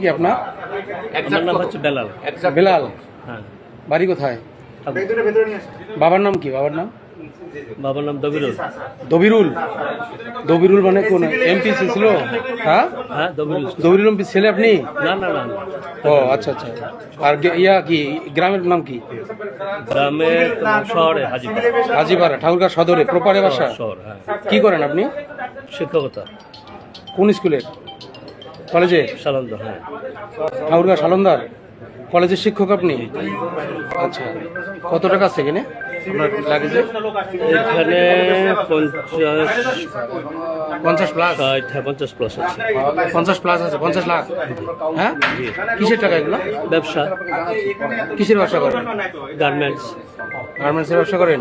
কি আপনার? আমার নাম হচ্ছে বেলাল। বেলাল? হ্যাঁ। বাড়ি কোথায়? বাবার নাম কি? বাবার নাম? বাবার নাম দবিরুল। দবিরুল? দবিরুল মানে কোন এমপি ছিল? হ্যাঁ? হ্যাঁ দবিরুল। দবিরুল এমপি ছেলে আপনি? না না না। ও আচ্ছা আচ্ছা। আর ইয়া কি গ্রামের নাম কি? গ্রামে তোমার শহরে হাজিপুর হাজিপাড়া ঠাকুরগাঁ সদরে প্রপারে বাসা? শহর হ্যাঁ। কি করেন আপনি? শিক্ষকতা। কোন স্কুলে কলেজে? সালান্দ হ্যাঁ। ঠাকুরগাঁ সালন্দার? কলেজের শিক্ষক আপনি? আচ্ছা কত টাকা আছে এখানে? এখানে পঞ্চাশ পঞ্চাশ প্লাস হ্যাঁ পঞ্চাশ প্লাস আছে। পঞ্চাশ প্লাস আছে পঞ্চাশ লাখ। হ্যাঁ? কিসের টাকা এগুলো? ব্যবসা। কিসের ব্যবসা করেন? গার্মেন্টস। গার্মেন্টসের ব্যবসা করেন?